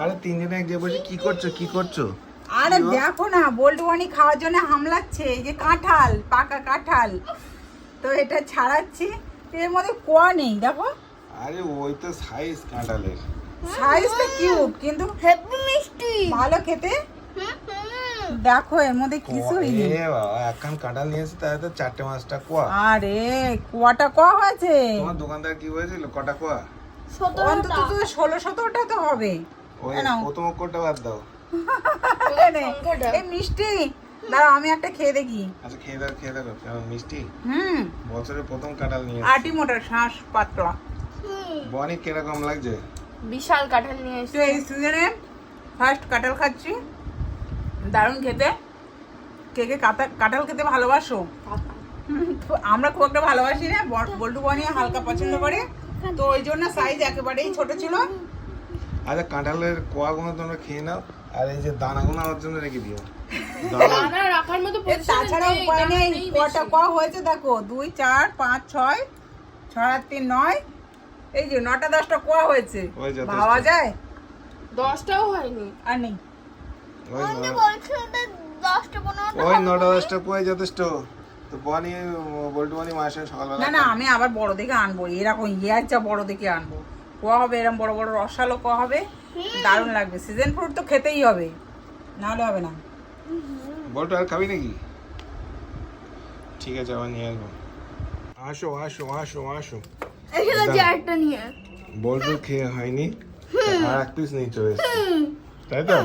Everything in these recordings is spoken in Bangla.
আরে তিনজনে এক জায়গায় বসে কি করছ? কি করছ? আরে দেখো না বোল্টওয়ানি খাওয়ার জন্য হামলাচ্ছে এই যে কাঁঠাল পাকা কাঁঠাল। তো এটা ছাড়াচ্ছি এর মধ্যে কোয়া নেই দেখো। আরে ওই তো সাইজ কাঁঠালের। সাইজটা কিউট কিন্তু হেভি মিষ্টি। ভালো খেতে? হুম, হুম। দেখো এর মধ্যে কিছুই নেই। এ বাবা একখান কাঁঠাল নিয়েছে তাহলে তো চারটে পাঁচটা কোয়া আরে কুয়াটা কোয়া হয়েছে? তোমার দোকানদার কি বলেছিল? কটা কোয়া অন্তত ষোলো সতেরোটা তো হবে। ওই প্রথম অক্ষরটা বাদ দাও। এই নে, সংখ্যাটা। এই মিষ্টি দাঁড়াও আমি একটা খেয়ে দেখি। আচ্ছা খেয়ে দাও খেয়ে দাও কেমন মিষ্টি। হুম। বছরের প্রথম কাঁঠাল নিয়ে আটি মোটার শ্বাস পাতলা বনি কীরকম লাগছে? বিশাল কাঁঠাল নিয়ে তো এই সিজনে ফার্স্ট কাঁঠাল খাচ্ছি। দারুণ খেতে। কে কে কাঁটা- কাঁঠাল খেতে ভালোবাসো? আমরা খুব একটা ভালোবাসি না। বল- বল্টু বানিয়ে হালকা পছন্দ করে। তো ওই জন্য সাইজ একেবারেই ছোট ছিল। আচ্ছা কাঁঠালের কোয়াগুলো তোমরা খেয়ে নাও আর এই যে দানাগুলো আমার জন্য রেখে দিও। দানা দানা রাখার মতো তাছাড়া উপায় নেই। নেই কটা। ক হয়েছে দেখো দুই চার পাঁচ ছয় ছয় আর তিন নয়। এই যে নটা দশটা কোয়া হয়েছে। ভাবা যায়? দশটাও হয়নি। আর নেই। ওই দশটা ওই নটা দশটা যথেষ্ট। তো বনি বল্টু বনি মায়ের সঙ্গে সকালবেলা না না আমি আবার বড় দেখে আনব। এরকম ইয়ারচা বড় দেখে আনব। কোয়া হবে এরকম বড় বড় রসালো কোয়া হবে দারুণ লাগবে। সিজন ফ্রুট তো খেতেই হবে নাহলে হবে না। বল্টু আর খাবি নাকি? ঠিক আছে আবার নিয়ে আসব। আসো আসো আসো আসো। এখানে একটা নিয়ে বল্টু খেয়ে হয়নি আর এক পিস নিয়ে চলে এসছে। তাই তো?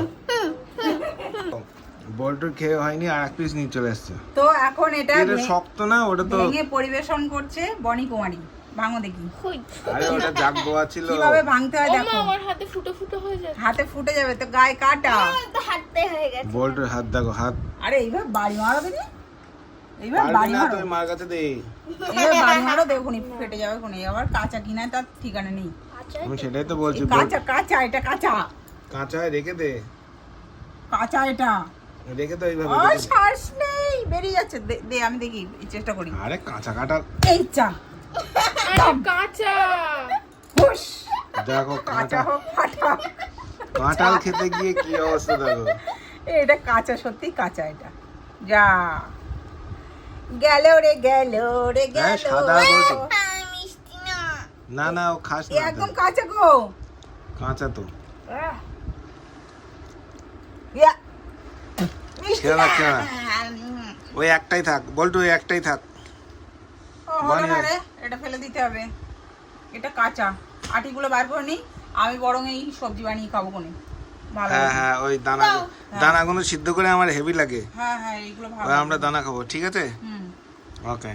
বল্টুর খেয়ে হয়নি আর এক পিস নিয়ে চলে এসছে। তো এখন এটা এটা শক্ত না ওটা তো ভেঙে পরিবেশন করছে বনি কুমারী। ভাঙো দেখি। আরে ওটা ছিল। কীভাবে ভাঙতে হয় দেখো। আমার হাতে ফুটো ফুটো হয়ে যাচ্ছে হাতে ফুটে যাবে তো গায়ে কাটা। হাতে হয়ে গেছে। বল্টুর হাত দেখো হাত। আরে এইবার বাড়ি মারো দেখি এইবার বাড়ি মারো। তুই মার কাছে দে। এইবার বাড়ি মারো দেখুনি ফেটে যাবে কোনে আবার কাঁচা কিনা তার ঠিকানা নেই। আচ্ছা আমি সেটাই তো বলছি কাঁচা কাঁচা এটা কাঁচা। কাঁচায় রেখে দে। কাঁচা এটা। রেখে দে এইভাবে আর শ্বাস নেই বেরিয়ে যাচ্ছে। দে- দে আমি দেখি চেষ্টা করি। আরে কাঁচা কাটা। এই চা। কাঁচা। হুশ। দেখো কাঁচা হোক ফাটা কাঁঠাল খেতে গিয়ে কি অবস্থা দেখো। এটা কাঁচা সত্যি কাঁচা এটা। যা। গেল রে গেল রে হ্যাঁ, গেল সাদা না না। না ও খাস না একদম কাঁচা গো। কাঁচা তো। ইয়া। ওই একটাই থাক বল্টু ওই একটাই থাক। ও, না রে, এটা ফেলে দিতে হবে। এটা কাঁচা। আটিগুলো বার করে নিই আমি বরং এই সবজি বানিয়ে খাব কোনে। হ্যাঁ হ্যাঁ ওই দানা দানাগুলো সিদ্ধ করে আমার হেভি লাগে। হ্যাঁ হ্যাঁ এইগুলো ভালো আমরা দানা খাব ঠিক আছে? হুম। ওকে